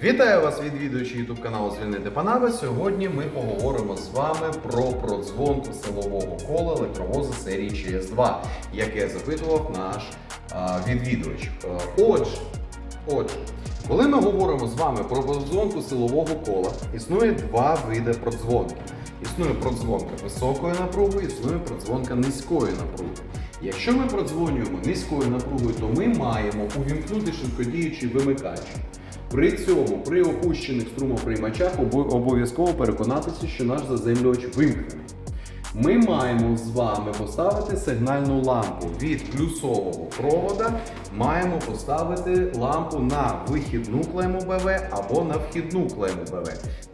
Вітаю вас, відвідувачі YouTube каналу Звільнити Панава. Сьогодні ми поговоримо з вами про продзвонку силового кола електровоза серії ЧС2, яке запитував наш а, відвідувач. Е, Отже, отже, коли ми говоримо з вами про продзвонку силового кола, існує два види продзвонки. Існує продзвонка високої напруги, існує продзвонка низької напруги. Якщо ми продзвонюємо низькою напругою, то ми маємо увімкнути швидкодіючий вимикач. При цьому при опущених струмоприймачах обов'язково переконатися, що наш заземлювач вимкнений. Ми маємо з вами поставити сигнальну лампу від плюсового провода. Маємо поставити лампу на вихідну клему БВ або на вхідну клему БВ.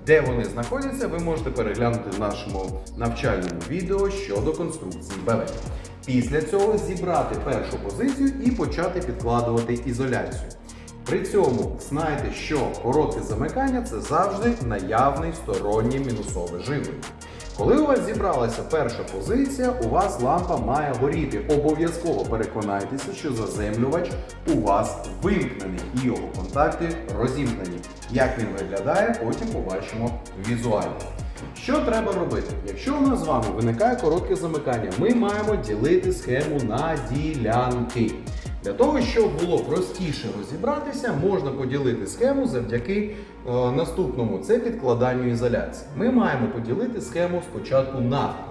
Де вони знаходяться, ви можете переглянути в нашому навчальному відео щодо конструкції БВ. Після цього зібрати першу позицію і почати підкладувати ізоляцію. При цьому знайте, що коротке замикання це завжди наявний сторонній мінусове живлення. Коли у вас зібралася перша позиція, у вас лампа має горіти. Обов'язково переконайтеся, що заземлювач у вас вимкнений і його контакти розімкнені. Як він виглядає, потім побачимо візуально. Що треба робити? Якщо у нас з вами виникає коротке замикання, ми маємо ділити схему на ділянки. Для того, щоб було простіше розібратися, можна поділити схему завдяки е, наступному це підкладанню ізоляції. Ми маємо поділити схему спочатку навпіл.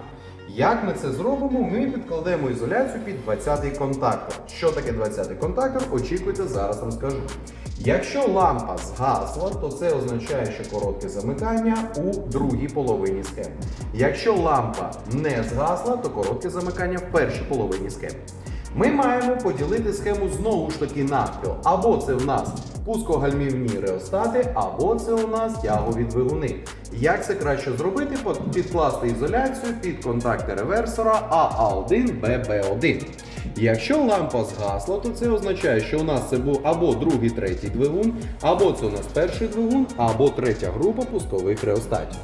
Як ми це зробимо? Ми підкладемо ізоляцію під 20-й контактор. Що таке 20-й контактор? Очікуйте, зараз розкажу. Якщо лампа згасла, то це означає, що коротке замикання у другій половині схеми. Якщо лампа не згасла, то коротке замикання в першій половині схеми. Ми маємо поділити схему знову ж таки навпіл. Або це в нас пускогальмівні реостати, або це у нас тягові двигуни. Як це краще зробити? Підкласти ізоляцію під контакти реверсора АА1, ББ1. Якщо лампа згасла, то це означає, що у нас це був або другий, третій двигун, або це у нас перший двигун, або третя група пускових реостатів.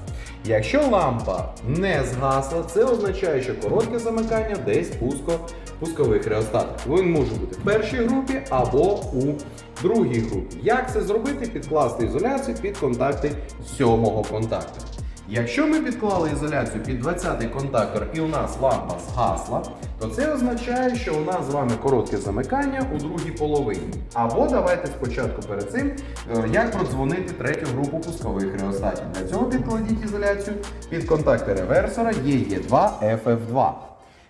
Якщо лампа не згасла, це означає, що коротке замикання десь пуско пускових реостатів. Він може бути в першій групі або у другій групі. Як це зробити? Підкласти ізоляцію під контакти сьомого контакту. Якщо ми підклали ізоляцію під 20-й контактор і у нас лампа згасла, то це означає, що у нас з вами коротке замикання у другій половині. Або давайте спочатку перед цим, е, як продзвонити третю групу пускових реостатів. Для цього підкладіть ізоляцію під контакти реверсора EE2 FF2.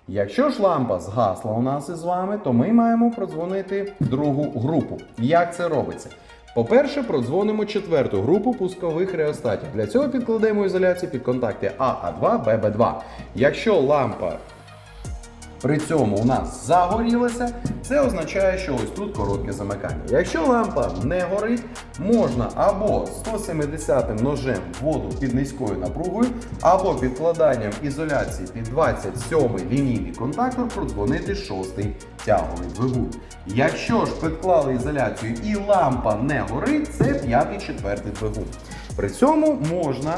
Якщо ж лампа згасла у нас із вами, то ми маємо продзвонити другу групу. Як це робиться? По-перше, продзвонимо четверту групу пускових реостатів. Для цього підкладемо ізоляцію під контакти АА2, ББ2. Якщо лампа при цьому у нас загорілася, це означає, що ось тут коротке замикання. Якщо лампа не горить, можна або 170 ножем воду під низькою напругою, або підкладанням ізоляції під 27 лінійний контактор продзвонити 6-й тяговий двигун. Якщо ж підклали ізоляцію і лампа не горить, це 5-4 двигун. При цьому можна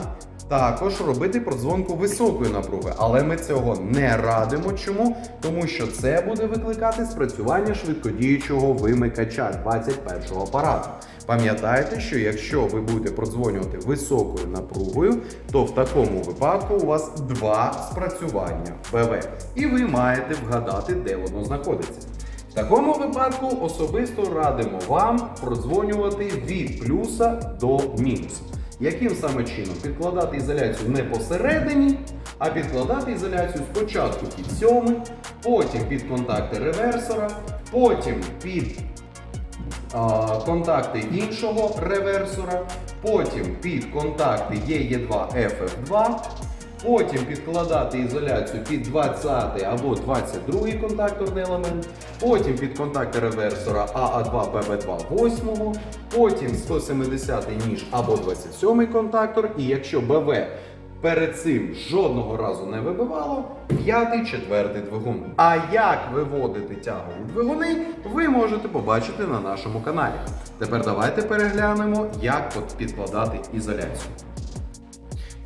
також робити продзвонку високої напруги, але ми цього не радимо. Чому? Тому що це буде викликати спрацювання швидкодіючого вимикача 21-го апарату. Пам'ятайте, що якщо ви будете продзвонювати високою напругою, то в такому випадку у вас два спрацювання БВ, і ви маєте вгадати, де воно знаходиться. В такому випадку особисто радимо вам продзвонювати від плюса до мінуса. Яким саме чином? Підкладати ізоляцію не посередині, а підкладати ізоляцію спочатку під сьоми, потім під контакти реверсора, потім під а, контакти іншого реверсора, потім під контакти EE2 FF2, потім підкладати ізоляцію під 20 або 22 контакторний елемент, потім під контакти реверсора AA2 BB2 8, потім 170 ніж або 27 контактор, і якщо БВ перед цим жодного разу не вибивало, п'ятий, четвертий двигун. А як виводити тягові двигуни, ви можете побачити на нашому каналі. Тепер давайте переглянемо, як підкладати ізоляцію.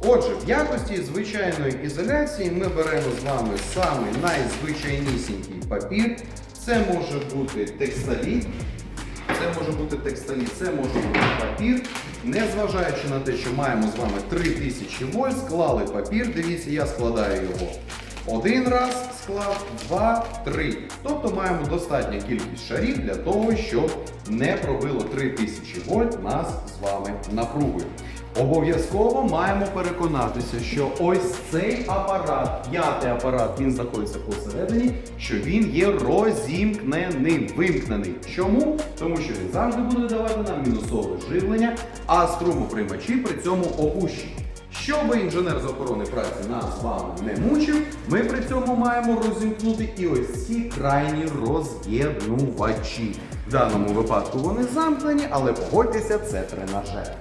Отже, в якості звичайної ізоляції ми беремо з вами самий найзвичайнісінький папір. Це може бути текстиліт, це може бути текстилі, це може бути папір. Незважаючи на те, що маємо з вами 3000 вольт, склали папір. Дивіться, я складаю його один раз, склав, два, три. Тобто маємо достатню кількість шарів для того, щоб не пробило 3000 вольт нас з вами напругою. Обов'язково маємо переконатися, що ось цей апарат, п'ятий апарат, він знаходиться посередині, що він є розімкнений, вимкнений. Чому? Тому що він завжди буде давати нам мінусове живлення, а струмоприймачі при цьому опущені. Щоб інженер з охорони праці нас з вами не мучив, ми при цьому маємо розімкнути і ось ці крайні роз'єднувачі. В даному випадку вони замкнені, але погодьтеся, це тренажер.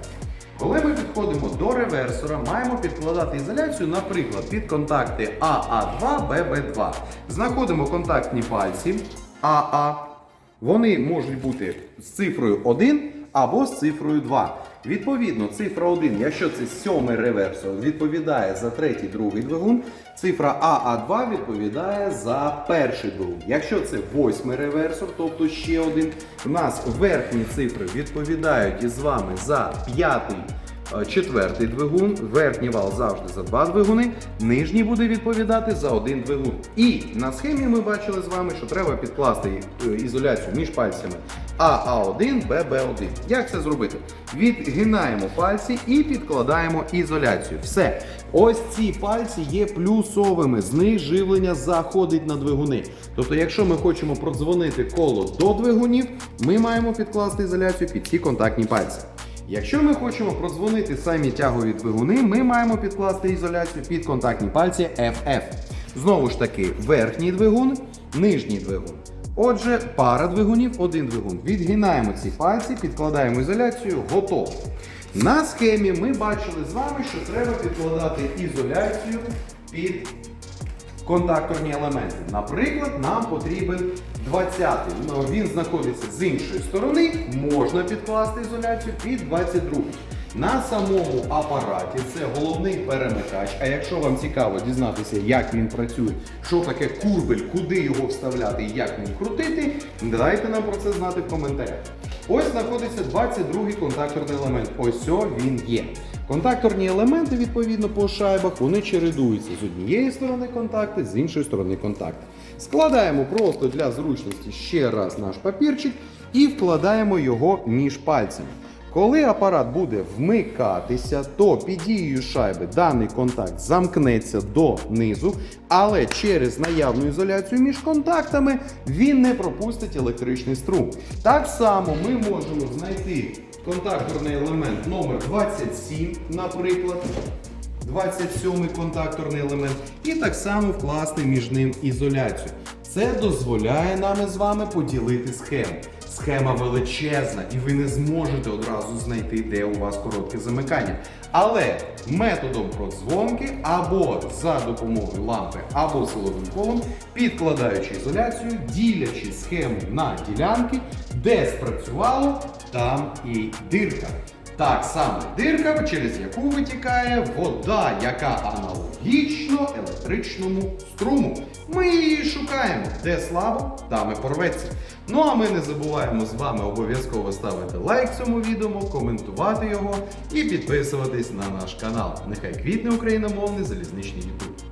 Коли ми підходимо до реверсора, маємо підкладати ізоляцію, наприклад, під контакти АА2, ББ2. Знаходимо контактні пальці АА. Вони можуть бути з цифрою 1 або з цифрою 2. Відповідно, цифра 1, якщо це сьомий реверсор, відповідає за третій, другий двигун. Цифра АА2 відповідає за перший двигун. Якщо це восьмий реверсор, тобто ще один, у нас верхні цифри відповідають із вами за п'ятий. Четвертий двигун, верхній вал завжди за два двигуни, нижній буде відповідати за один двигун. І на схемі ми бачили з вами, що треба підкласти е, ізоляцію між пальцями АА1, ББ1. Як це зробити? Відгинаємо пальці і підкладаємо ізоляцію. Все. Ось ці пальці є плюсовими, з них живлення заходить на двигуни. Тобто, якщо ми хочемо продзвонити коло до двигунів, ми маємо підкласти ізоляцію під ці контактні пальці. Якщо ми хочемо продзвонити самі тягові двигуни, ми маємо підкласти ізоляцію під контактні пальці FF. Знову ж таки, верхній двигун, нижній двигун. Отже, пара двигунів, один двигун. Відгинаємо ці пальці, підкладаємо ізоляцію, готово. На схемі ми бачили з вами, що треба підкладати ізоляцію під контакторні елементи. Наприклад, нам потрібен 20-й. Ну, Він знаходиться з іншої сторони, можна підкласти ізоляцію під 22-й. На самому апараті це головний перемикач. А якщо вам цікаво дізнатися, як він працює, що таке курбель, куди його вставляти і як ним крутити, дайте нам про це знати в коментарях. Ось знаходиться 22-й контакторний елемент. Ось він є. Контакторні елементи, відповідно, по шайбах, вони чередуються з однієї сторони контакти, з іншої сторони контакти. Складаємо просто для зручності ще раз наш папірчик і вкладаємо його між пальцями. Коли апарат буде вмикатися, то під дією шайби даний контакт замкнеться донизу, але через наявну ізоляцію між контактами він не пропустить електричний струм. Так само ми можемо знайти контакторний елемент номер 27, наприклад. 27 контакторний елемент, і так само вкласти між ним ізоляцію. Це дозволяє нам з вами поділити схему. Схема величезна, і ви не зможете одразу знайти, де у вас коротке замикання. Але методом продзвонки або за допомогою лампи, або силовим колом, підкладаючи ізоляцію, ділячи схему на ділянки, де спрацювало, там і дирка. Так само дирка, через яку витікає вода, яка аналогічно електричному струму. Ми її шукаємо. Де слабо, там і порветься. Ну а ми не забуваємо з вами обов'язково ставити лайк цьому відео, коментувати його і підписуватись на наш канал. Нехай квітне україномовний залізничний YouTube.